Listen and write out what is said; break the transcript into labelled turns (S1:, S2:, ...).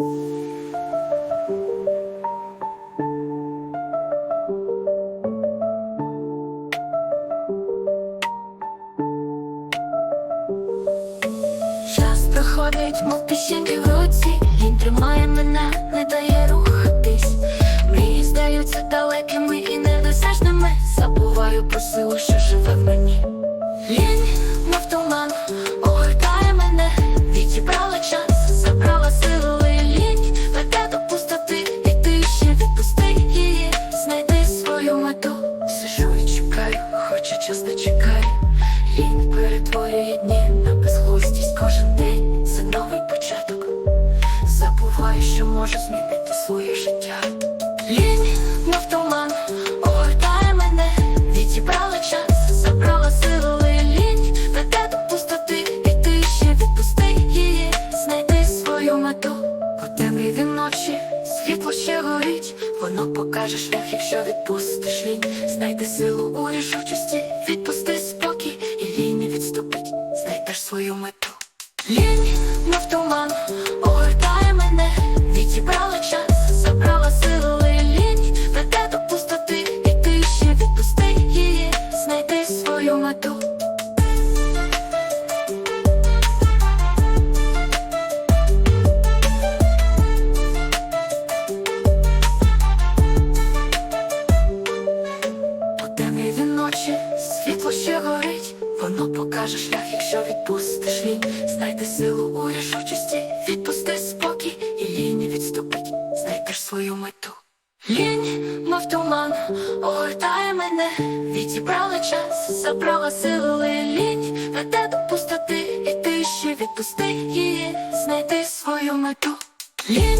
S1: Час проходить, мов піщинки в руці. Він тримає мене, не дає рухатись. Мрії здаються далекими і недосяжними Забуваю про силу, що живе в мені чекає Лінь перетворює дні на безглуздість кожен день. Це новий початок. Забуваю, що можу змінити своє життя. Лінь, мов туман, огортає мене. Відібрала час, забрала силу і лінь Веде до пустоти, і ти ще відпусти її. Знайди свою мету. У темряві ночі світло ще горить. Воно покаже шлях, якщо відпустиш лінь. Знайди силу у рішучості, свою мету. Лінь, мов туман, огортає мене. Відібрала світло ще горить, воно покаже шлях, якщо відпустиш лінь, знайди силу у рішучості, відпусти спокій, і лінь відступить, знайдеш свою мету. Лінь, мов туман, огортає мене, відібрала час, забрала силу і лінь, веде до пустоти, і ти ще відпусти її, знайди свою мету. Лінь,